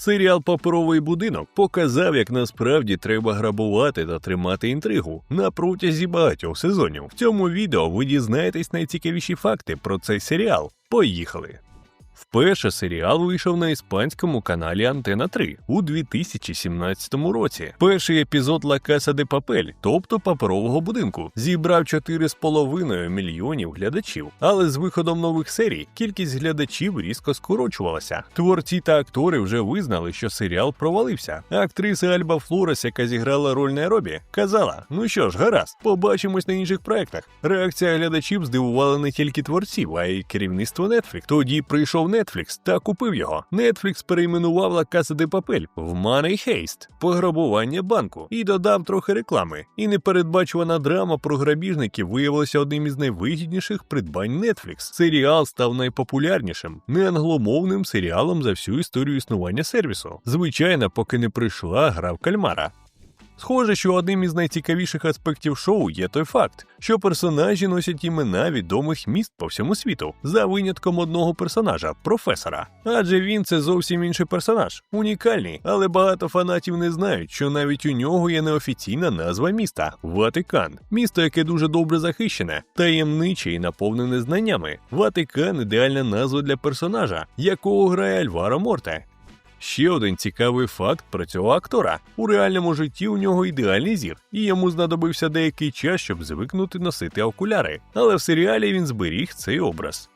Серіал Паперовий будинок показав, як насправді треба грабувати та тримати інтригу на протязі багатьох сезонів. В цьому відео ви дізнаєтесь найцікавіші факти про цей серіал. Поїхали! Вперше серіал вийшов на іспанському каналі Антена 3 у 2017 році. Перший епізод Ла Каса де Папель, тобто паперового будинку, зібрав 4,5 мільйонів глядачів. Але з виходом нових серій кількість глядачів різко скорочувалася. Творці та актори вже визнали, що серіал провалився. Актриса Альба Флорес, яка зіграла роль Найробі, казала: Ну що ж, гаразд, побачимось на інших проектах. Реакція глядачів здивувала не тільки творців, а й керівництво Netflix. Тоді прийшов Netflix та купив його. Netflix перейменував La Casa de Papel в Money Heist – пограбування банку і додав трохи реклами. І непередбачувана драма про грабіжників виявилася одним із найвигідніших придбань Netflix. Серіал став найпопулярнішим, неангломовним серіалом за всю історію існування сервісу. Звичайно, поки не прийшла гра в кальмара. Схоже, що одним із найцікавіших аспектів шоу є той факт, що персонажі носять імена відомих міст по всьому світу, за винятком одного персонажа професора. Адже він це зовсім інший персонаж, унікальний, але багато фанатів не знають, що навіть у нього є неофіційна назва міста Ватикан, місто, яке дуже добре захищене, таємниче і наповнене знаннями. Ватикан ідеальна назва для персонажа, якого грає Альваро Морте. Ще один цікавий факт про цього актора. У реальному житті у нього ідеальний зір, і йому знадобився деякий час, щоб звикнути носити окуляри. Але в серіалі він зберіг цей образ.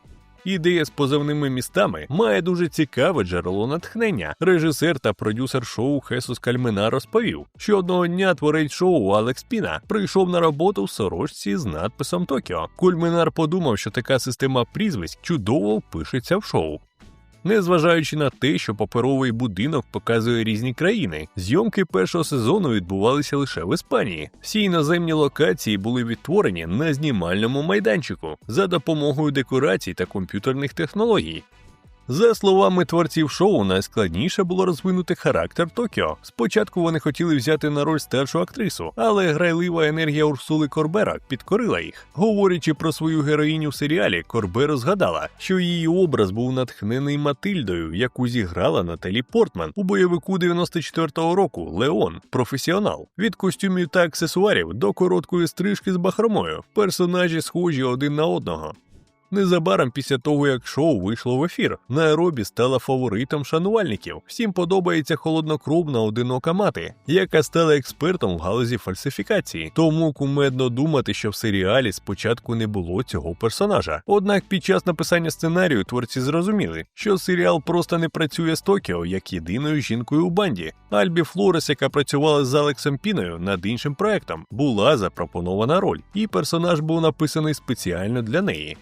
Ідея з позивними містами має дуже цікаве джерело натхнення. Режисер та продюсер шоу Хесус Кальмена розповів, що одного дня творець шоу Алекс Піна прийшов на роботу в сорочці з надписом Токіо. Кульминар подумав, що така система прізвиськ чудово впишеться в шоу. Незважаючи на те, що паперовий будинок показує різні країни, зйомки першого сезону відбувалися лише в Іспанії. Всі іноземні локації були відтворені на знімальному майданчику за допомогою декорацій та комп'ютерних технологій. За словами творців шоу, найскладніше було розвинути характер Токіо. Спочатку вони хотіли взяти на роль старшу актрису, але грайлива енергія Урсули Корбера підкорила їх. Говорячи про свою героїню в серіалі, Корбера згадала, що її образ був натхнений Матильдою, яку зіграла Наталі Портман у бойовику 94-го року Леон, професіонал. Від костюмів та аксесуарів до короткої стрижки з бахромою. Персонажі схожі один на одного. Незабаром після того, як шоу вийшло в ефір, Найробі стала фаворитом шанувальників. Всім подобається холоднокровна одинока мати, яка стала експертом в галузі фальсифікації. Тому кумедно думати, що в серіалі спочатку не було цього персонажа. Однак під час написання сценарію творці зрозуміли, що серіал просто не працює з Токіо як єдиною жінкою у банді. Альбі Флорес, яка працювала з Алексом Піною над іншим проектом, була запропонована роль, і персонаж був написаний спеціально для неї.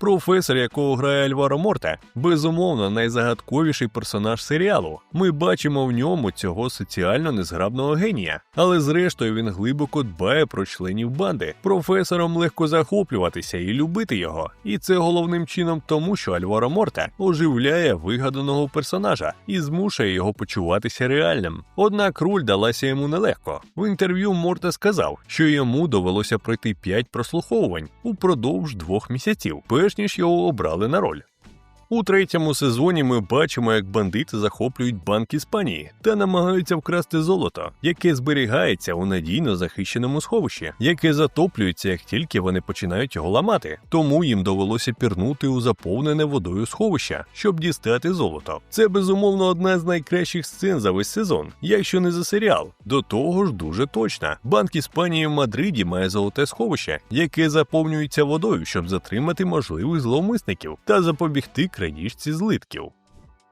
Професор, якого грає Альваро Морте, безумовно найзагадковіший персонаж серіалу. Ми бачимо в ньому цього соціально незграбного генія, але зрештою він глибоко дбає про членів банди. Професором легко захоплюватися і любити його. І це головним чином тому, що Альваро Морте оживляє вигаданого персонажа і змушує його почуватися реальним. Однак роль далася йому нелегко. В інтерв'ю Морте сказав, що йому довелося пройти 5 прослуховувань упродовж двох місяців перш ніж його обрали на роль. У третьому сезоні ми бачимо, як бандити захоплюють банк Іспанії та намагаються вкрасти золото, яке зберігається у надійно захищеному сховищі, яке затоплюється, як тільки вони починають його ламати. Тому їм довелося пірнути у заповнене водою сховище, щоб дістати золото. Це безумовно одна з найкращих сцен за весь сезон, якщо не за серіал. До того ж, дуже точна. Банк Іспанії в Мадриді має золоте сховище, яке заповнюється водою, щоб затримати можливих зловмисників та запобігти крадіжці злитків.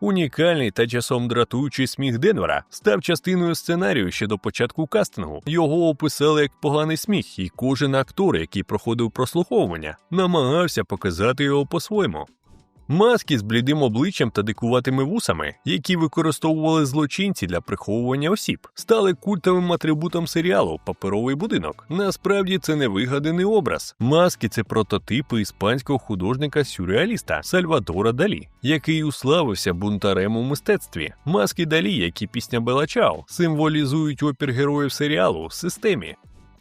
Унікальний та часом дратуючий сміх Денвера став частиною сценарію ще до початку кастингу. Його описали як поганий сміх, і кожен актор, який проходив прослуховування, намагався показати його по-своєму. Маски з блідим обличчям та дикуватими вусами, які використовували злочинці для приховування осіб, стали культовим атрибутом серіалу Паперовий будинок. Насправді це не вигаданий образ. Маски це прототипи іспанського художника-сюрреаліста Сальвадора Далі, який уславився бунтарем у мистецтві. Маски Далі, як і пісня Белачао, символізують опір героїв серіалу в системі.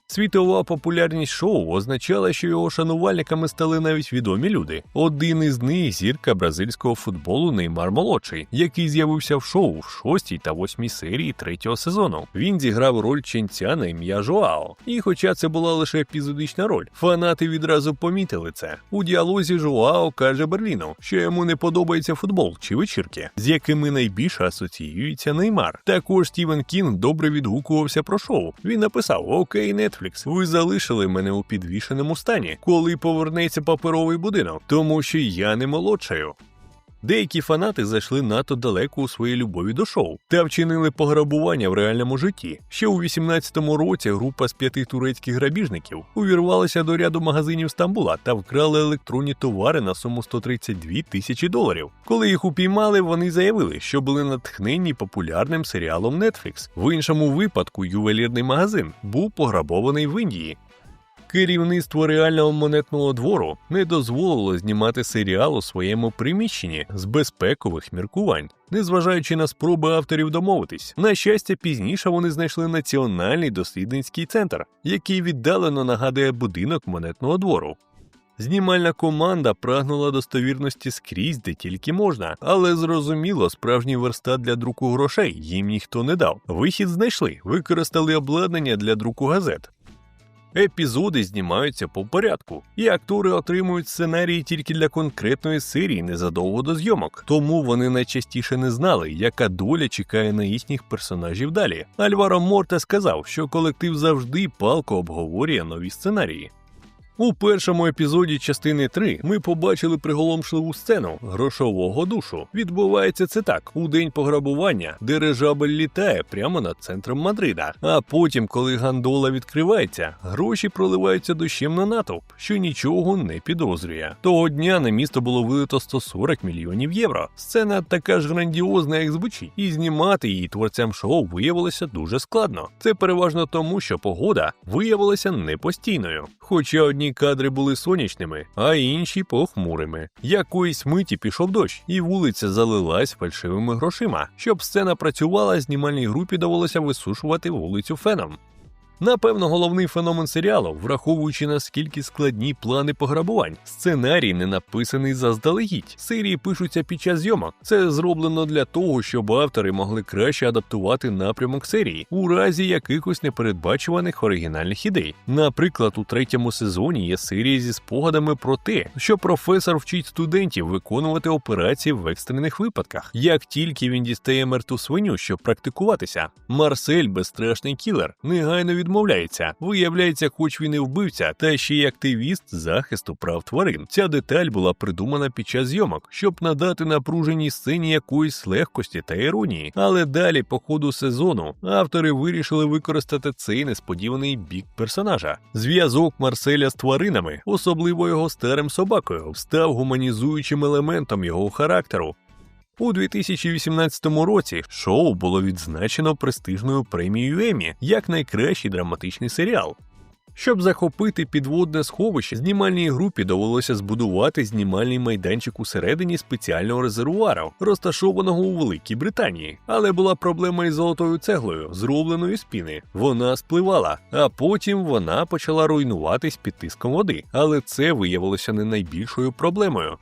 Світова популярність шоу означала, що його шанувальниками стали навіть відомі люди. Один із них зірка бразильського футболу Неймар молодший, який з'явився в шоу в шостій та восьмій серії третього сезону. Він зіграв роль ченця на ім'я Жоао. І хоча це була лише епізодична роль, фанати відразу помітили це. У діалозі Жоао каже Берліну, що йому не подобається футбол чи вечірки, з якими найбільше асоціюється Неймар. Також Стівен Кінг добре відгукувався про шоу. Він написав: Окей, Netflix, ви залишили мене у підвішеному стані, коли повернеться паперовий будинок, тому що я не молодшаю. Деякі фанати зайшли надто далеко у своїй любові до шоу та вчинили пограбування в реальному житті. Ще у 18-му році група з п'яти турецьких грабіжників увірвалася до ряду магазинів Стамбула та вкрали електронні товари на суму 132 тисячі доларів. Коли їх упіймали, вони заявили, що були натхнені популярним серіалом Netflix. В іншому випадку ювелірний магазин був пограбований в Індії. Керівництво реального монетного двору не дозволило знімати серіал у своєму приміщенні з безпекових міркувань, незважаючи на спроби авторів домовитись. На щастя, пізніше вони знайшли національний дослідницький центр, який віддалено нагадує будинок монетного двору. Знімальна команда прагнула достовірності скрізь, де тільки можна, але зрозуміло, справжній верстат для друку грошей їм ніхто не дав. Вихід знайшли, використали обладнання для друку газет. Епізоди знімаються по порядку, і актори отримують сценарії тільки для конкретної серії незадовго до зйомок, тому вони найчастіше не знали, яка доля чекає на їхніх персонажів далі. Альваро Морте сказав, що колектив завжди палко обговорює нові сценарії. У першому епізоді частини 3 ми побачили приголомшливу сцену грошового душу. Відбувається це так: у день пограбування дирижабель літає прямо над центром Мадрида. А потім, коли гандола відкривається, гроші проливаються дощем на натовп, що нічого не підозрює. Того дня на місто було вилито 140 мільйонів євро. Сцена така ж грандіозна, як звучить, і знімати її творцям шоу виявилося дуже складно. Це переважно тому, що погода виявилася непостійною. Хоча одні кадри були сонячними, а інші похмурими. Якоїсь миті пішов дощ, і вулиця залилась фальшивими грошима. Щоб сцена працювала, знімальній групі довелося висушувати вулицю феном. Напевно, головний феномен серіалу, враховуючи наскільки складні плани пограбувань, сценарій не написаний заздалегідь. Серії пишуться під час зйомок. Це зроблено для того, щоб автори могли краще адаптувати напрямок серії у разі якихось непередбачуваних оригінальних ідей. Наприклад, у третьому сезоні є серія зі спогадами про те, що професор вчить студентів виконувати операції в екстрених випадках. Як тільки він дістає мертву свиню, щоб практикуватися, Марсель, безстрашний кілер, негайно від відмовляється. Виявляється, хоч він і вбивця, та ще й активіст захисту прав тварин. Ця деталь була придумана під час зйомок, щоб надати напруженій сцені якоїсь легкості та іронії. Але далі, по ходу сезону, автори вирішили використати цей несподіваний бік персонажа. Зв'язок Марселя з тваринами, особливо його старим собакою, став гуманізуючим елементом його характеру. У 2018 році шоу було відзначено престижною премією Емі як найкращий драматичний серіал. Щоб захопити підводне сховище, знімальній групі довелося збудувати знімальний майданчик усередині спеціального резервуара, розташованого у Великій Британії. Але була проблема із золотою цеглою, зробленою з піни. Вона спливала, а потім вона почала руйнуватись під тиском води. Але це виявилося не найбільшою проблемою.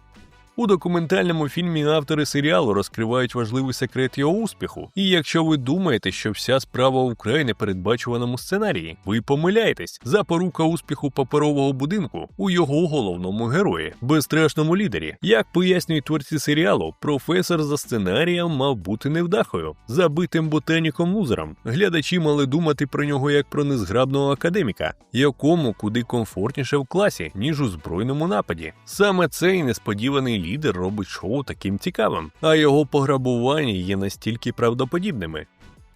У документальному фільмі автори серіалу розкривають важливий секрет його успіху. І якщо ви думаєте, що вся справа у вкрай непередбачуваному сценарії, ви помиляєтесь. Запорука успіху паперового будинку у його головному герої, безстрашному лідері. Як пояснюють творці серіалу, професор за сценарієм мав бути невдахою, забитим ботаніком лузером. Глядачі мали думати про нього як про незграбного академіка, якому куди комфортніше в класі, ніж у збройному нападі. Саме цей несподіваний лідер робить шоу таким цікавим, а його пограбування є настільки правдоподібними.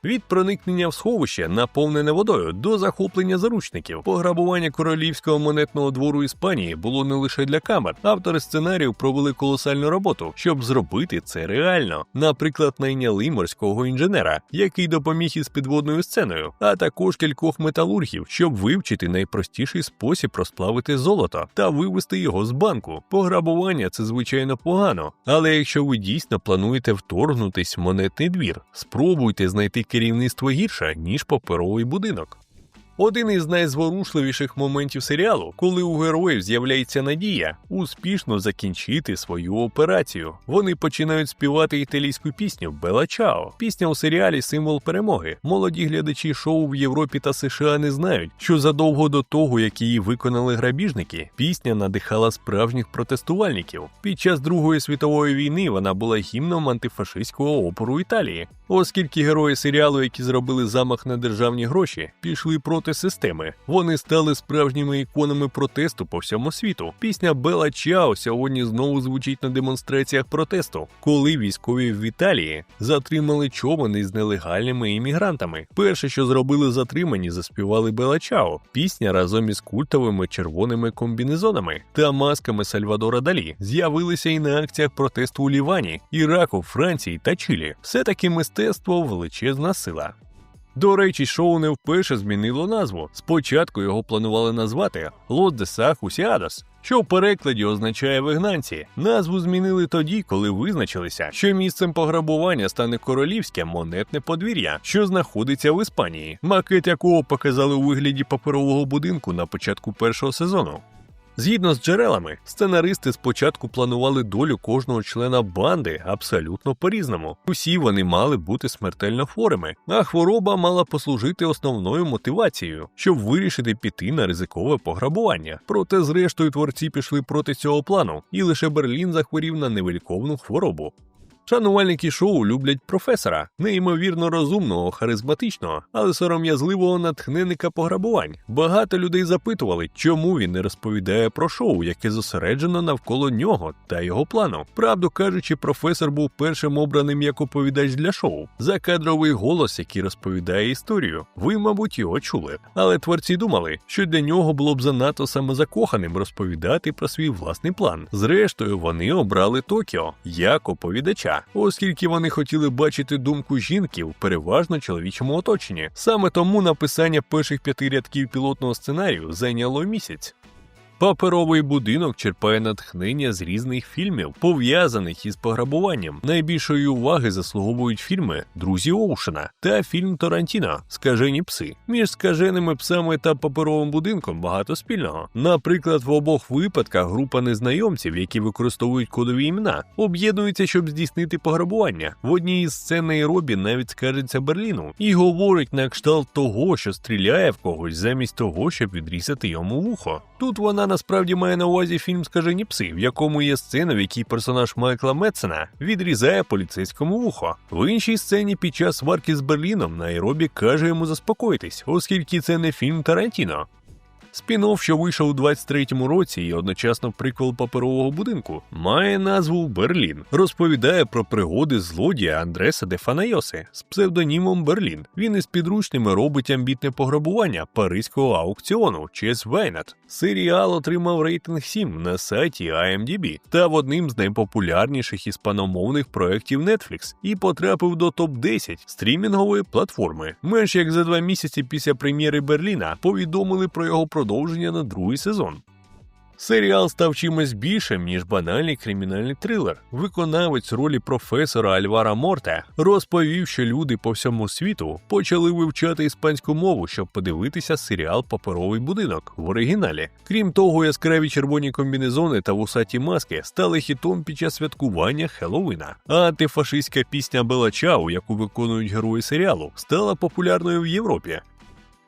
Від проникнення в сховище, наповнене водою, до захоплення заручників, пограбування королівського монетного двору Іспанії було не лише для камер. Автори сценарію провели колосальну роботу, щоб зробити це реально. Наприклад, найняли морського інженера, який допоміг із підводною сценою, а також кількох металургів, щоб вивчити найпростіший спосіб розплавити золото та вивести його з банку. Пограбування це звичайно погано, але якщо ви дійсно плануєте вторгнутись в монетний двір, спробуйте знайти керівництво гірше, ніж паперовий будинок. Один із найзворушливіших моментів серіалу, коли у героїв з'являється надія успішно закінчити свою операцію. Вони починають співати італійську пісню Бела Чао. Пісня у серіалі символ перемоги. Молоді глядачі шоу в Європі та США не знають, що задовго до того, як її виконали грабіжники, пісня надихала справжніх протестувальників. Під час Другої світової війни вона була гімном антифашистського опору Італії, оскільки герої серіалу, які зробили замах на державні гроші, пішли проти системи. Вони стали справжніми іконами протесту по всьому світу. Пісня Бела Чао сьогодні знову звучить на демонстраціях протесту, коли військові в Італії затримали човен із нелегальними іммігрантами. Перше, що зробили затримані, заспівали Бела Чао. Пісня разом із культовими червоними комбінезонами та масками Сальвадора Далі з'явилися і на акціях протесту у Лівані, Іраку, Франції та Чилі. Все таки мистецтво величезна сила. До речі, шоу не вперше змінило назву. Спочатку його планували назвати Лос де Сахусіадос, що в перекладі означає вигнанці. Назву змінили тоді, коли визначилися, що місцем пограбування стане королівське монетне подвір'я, що знаходиться в Іспанії, макет якого показали у вигляді паперового будинку на початку першого сезону. Згідно з джерелами, сценаристи спочатку планували долю кожного члена банди абсолютно по-різному. Усі вони мали бути смертельно хворими, а хвороба мала послужити основною мотивацією, щоб вирішити піти на ризикове пограбування. Проте, зрештою, творці пішли проти цього плану, і лише Берлін захворів на невиліковну хворобу. Шанувальники шоу люблять професора, неймовірно розумного, харизматичного, але сором'язливого натхненника пограбувань. Багато людей запитували, чому він не розповідає про шоу, яке зосереджено навколо нього та його плану. Правду кажучи, професор був першим обраним як оповідач для шоу. Закадровий голос, який розповідає історію. Ви, мабуть, його чули. Але творці думали, що для нього було б занадто самозакоханим розповідати про свій власний план. Зрештою, вони обрали Токіо як оповідача оскільки вони хотіли бачити думку жінки в переважно чоловічому оточенні. Саме тому написання перших п'яти рядків пілотного сценарію зайняло місяць. Паперовий будинок черпає натхнення з різних фільмів, пов'язаних із пограбуванням. Найбільшої уваги заслуговують фільми Друзі Оушена та фільм Тарантіно Скажені пси. Між скаженими псами та паперовим будинком багато спільного. Наприклад, в обох випадках група незнайомців, які використовують кодові імена, об'єднується, щоб здійснити пограбування. В одній із сцен Найробі навіть скажеться Берліну і говорить на кшталт того, що стріляє в когось замість того, щоб відрізати йому вухо. Тут вона насправді має на увазі фільм Скажені пси, в якому є сцена, в якій персонаж Майкла Метсена відрізає поліцейському вухо. В іншій сцені під час сварки з Берліном Найробі каже йому заспокоїтись, оскільки це не фільм Тарантіно. Спін-офф, що вийшов у 23-му році і одночасно приквел паперового будинку, має назву Берлін. Розповідає про пригоди злодія Андреса де Фанайоси з псевдонімом Берлін. Він із підручними робить амбітне пограбування паризького аукціону Чес Вейнат. Серіал отримав рейтинг 7 на сайті IMDb, став одним з найпопулярніших іспаномовних проєктів Netflix і потрапив до топ-10 стрімінгової платформи. Менш як за два місяці після прем'єри Берліна повідомили про його продовження на другий сезон. Серіал став чимось більшим, ніж банальний кримінальний трилер. Виконавець ролі професора Альвара Морте розповів, що люди по всьому світу почали вивчати іспанську мову, щоб подивитися серіал Паперовий будинок в оригіналі. Крім того, яскраві червоні комбінезони та вусаті маски стали хітом під час святкування Хеллоуіна. А антифашистська пісня Бела Чау, яку виконують герої серіалу, стала популярною в Європі.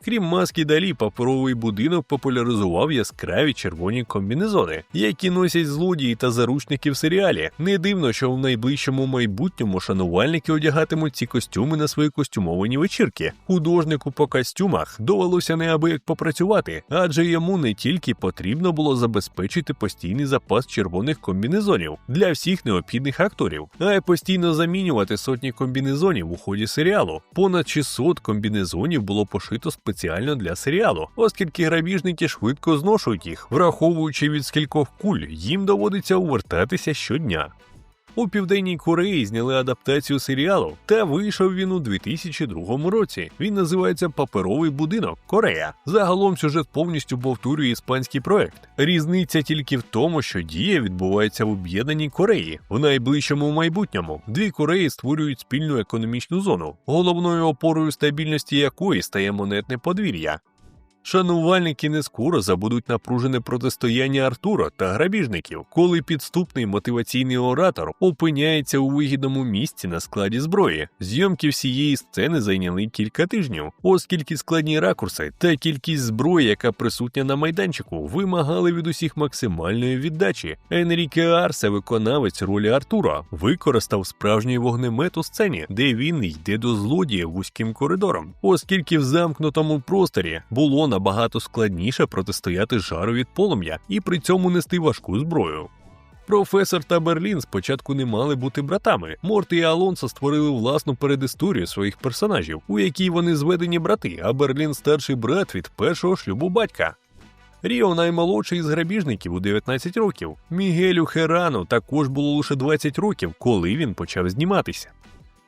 Крім маски далі, паперовий будинок популяризував яскраві червоні комбінезони, які носять злодії та заручники в серіалі. Не дивно, що в найближчому майбутньому шанувальники одягатимуть ці костюми на свої костюмовані вечірки. Художнику по костюмах довелося неабияк попрацювати, адже йому не тільки потрібно було забезпечити постійний запас червоних комбінезонів для всіх необхідних акторів, а й постійно замінювати сотні комбінезонів у ході серіалу. Понад 600 комбінезонів було пошито спеціально спеціально для серіалу, оскільки грабіжники швидко зношують їх, враховуючи від скількох куль, їм доводиться увертатися щодня. У південній Кореї зняли адаптацію серіалу, та вийшов він у 2002 році. Він називається Паперовий будинок Корея. Загалом сюжет повністю повторює іспанський проект. Різниця тільки в тому, що дія відбувається в об'єднаній Кореї. В найближчому майбутньому дві Кореї створюють спільну економічну зону, головною опорою стабільності якої стає монетне подвір'я. Шанувальники не скоро забудуть напружене протистояння Артура та грабіжників, коли підступний мотиваційний оратор опиняється у вигідному місці на складі зброї. Зйомки всієї сцени зайняли кілька тижнів, оскільки складні ракурси та кількість зброї, яка присутня на майданчику, вимагали від усіх максимальної віддачі. Енріке Арсе, виконавець ролі Артура, використав справжній вогнемет у сцені, де він йде до злодія вузьким коридором, оскільки в замкнутому просторі було набагато складніше протистояти жару від полум'я і при цьому нести важку зброю. Професор та Берлін спочатку не мали бути братами. Морти і Алонсо створили власну передісторію своїх персонажів, у якій вони зведені брати, а Берлін старший брат від першого шлюбу батька. Ріо наймолодший із грабіжників у 19 років. Мігелю Херану також було лише 20 років, коли він почав зніматися.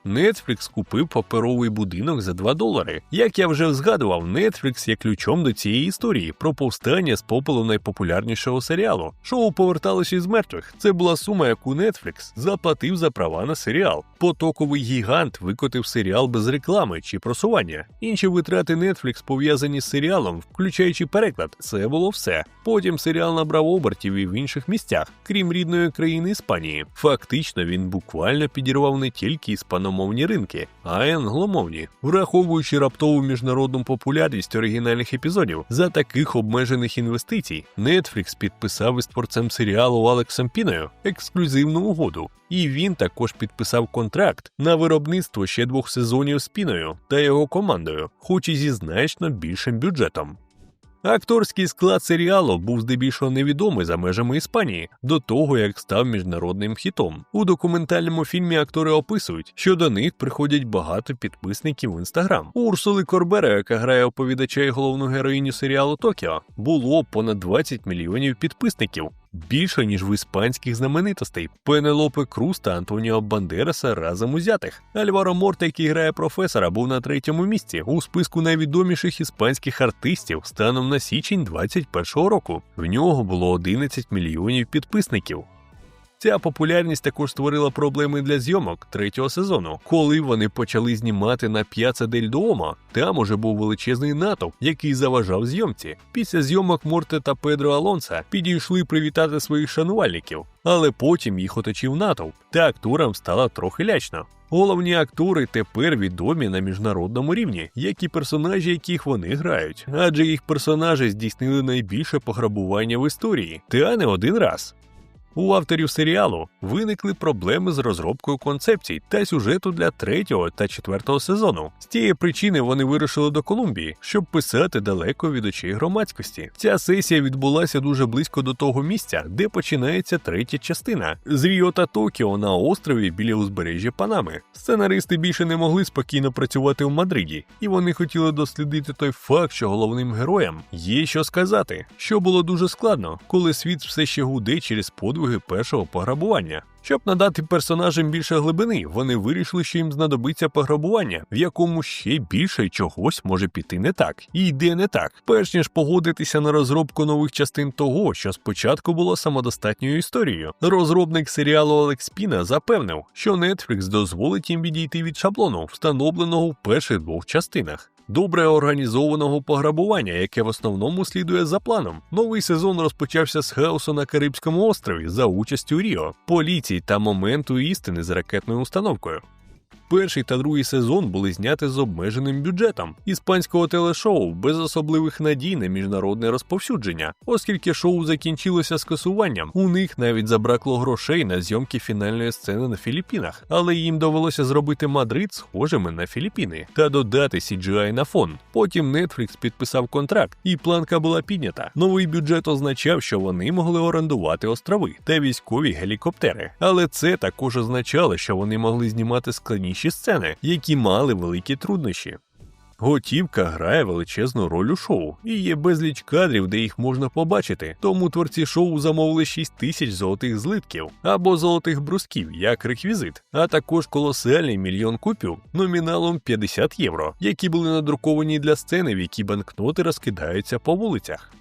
Netflix купив паперовий будинок за 2 долари. Як я вже згадував, Netflix є ключом до цієї історії про повстання з попелу найпопулярнішого серіалу. Шоу поверталося із мертвих. Це була сума, яку Netflix заплатив за права на серіал. Потоковий гігант викотив серіал без реклами чи просування. Інші витрати Netflix пов'язані з серіалом, включаючи переклад. Це було все. Потім серіал набрав обертів і в інших місцях, крім рідної країни Іспанії. Фактично він буквально підірвав не тільки іспаномовні ринки, а англомовні, враховуючи раптову міжнародну популярність оригінальних епізодів. За таких обмежених інвестицій Netflix підписав із творцем серіалу Алексом Піною ексклюзивну угоду. І він також підписав контракт на виробництво ще двох сезонів з Піною та його командою, хоч і зі значно більшим бюджетом. Акторський склад серіалу був здебільшого невідомий за межами Іспанії до того, як став міжнародним хітом. У документальному фільмі актори описують, що до них приходять багато підписників в інстаграм. У Урсули Корбера, яка грає оповідача і головну героїню серіалу Токіо, було понад 20 мільйонів підписників. Більше ніж в іспанських знаменитостей Пенелопе Круз та Антоніо Бандераса разом узятих. Альваро Морта, який грає професора, був на третьому місці у списку найвідоміших іспанських артистів станом на січень 21-го року. В нього було 11 мільйонів підписників. Ця популярність також створила проблеми для зйомок третього сезону, коли вони почали знімати на П'яца Дель Дуомо. Там уже був величезний натовп, який заважав зйомці. Після зйомок Морте та Педро Алонса підійшли привітати своїх шанувальників, але потім їх оточив натовп, та акторам стало трохи лячно. Головні актори тепер відомі на міжнародному рівні, як і персонажі, яких вони грають, адже їх персонажі здійснили найбільше пограбування в історії, та не один раз. У авторів серіалу виникли проблеми з розробкою концепцій та сюжету для третього та четвертого сезону. З тієї причини вони вирушили до Колумбії, щоб писати далеко від очей громадськості. Ця сесія відбулася дуже близько до того місця, де починається третя частина з Ріо та Токіо на острові біля узбережжя Панами. Сценаристи більше не могли спокійно працювати в Мадриді, і вони хотіли дослідити той факт, що головним героям є що сказати, що було дуже складно, коли світ все ще гуде через подвиг подвиги першого пограбування. Щоб надати персонажам більше глибини, вони вирішили, що їм знадобиться пограбування, в якому ще більше чогось може піти не так і йде не так, перш ніж погодитися на розробку нових частин того, що спочатку було самодостатньою історією. Розробник серіалу Алекс Піна запевнив, що Netflix дозволить їм відійти від шаблону, встановленого в перших двох частинах добре організованого пограбування, яке в основному слідує за планом. Новий сезон розпочався з хаосу на Карибському острові за участю Ріо, поліції та моменту істини з ракетною установкою. Перший та другий сезон були зняті з обмеженим бюджетом іспанського телешоу без особливих надій на міжнародне розповсюдження, оскільки шоу закінчилося скасуванням. У них навіть забракло грошей на зйомки фінальної сцени на Філіппінах, але їм довелося зробити Мадрид схожими на Філіппіни та додати CGI на фон. Потім Netflix підписав контракт, і планка була піднята. Новий бюджет означав, що вони могли орендувати острови та військові гелікоптери, але це також означало, що вони могли знімати складніші інші сцени, які мали великі труднощі. Готівка грає величезну роль у шоу, і є безліч кадрів, де їх можна побачити. Тому творці шоу замовили 6 тисяч золотих злитків або золотих брусків як реквізит, а також колосальний мільйон купюр номіналом 50 євро, які були надруковані для сцени, в якій банкноти розкидаються по вулицях.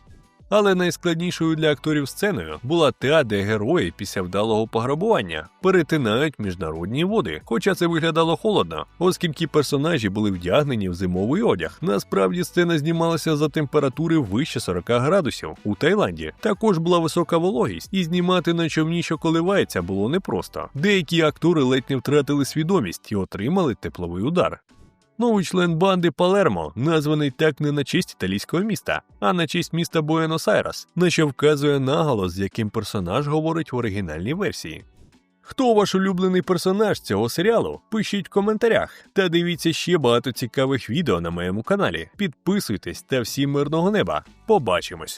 Але найскладнішою для акторів сценою була та, де герої після вдалого пограбування перетинають міжнародні води. Хоча це виглядало холодно, оскільки персонажі були вдягнені в зимовий одяг. Насправді сцена знімалася за температури вище 40 градусів у Таїланді. Також була висока вологість, і знімати на човні, що коливається, було непросто. Деякі актори ледь не втратили свідомість і отримали тепловий удар. Новий член банди Палермо, названий так не на честь італійського міста, а на честь міста Буенос-Айрес, на що вказує наголос, з яким персонаж говорить в оригінальній версії. Хто ваш улюблений персонаж цього серіалу? Пишіть в коментарях та дивіться ще багато цікавих відео на моєму каналі. Підписуйтесь та всім мирного неба. Побачимось!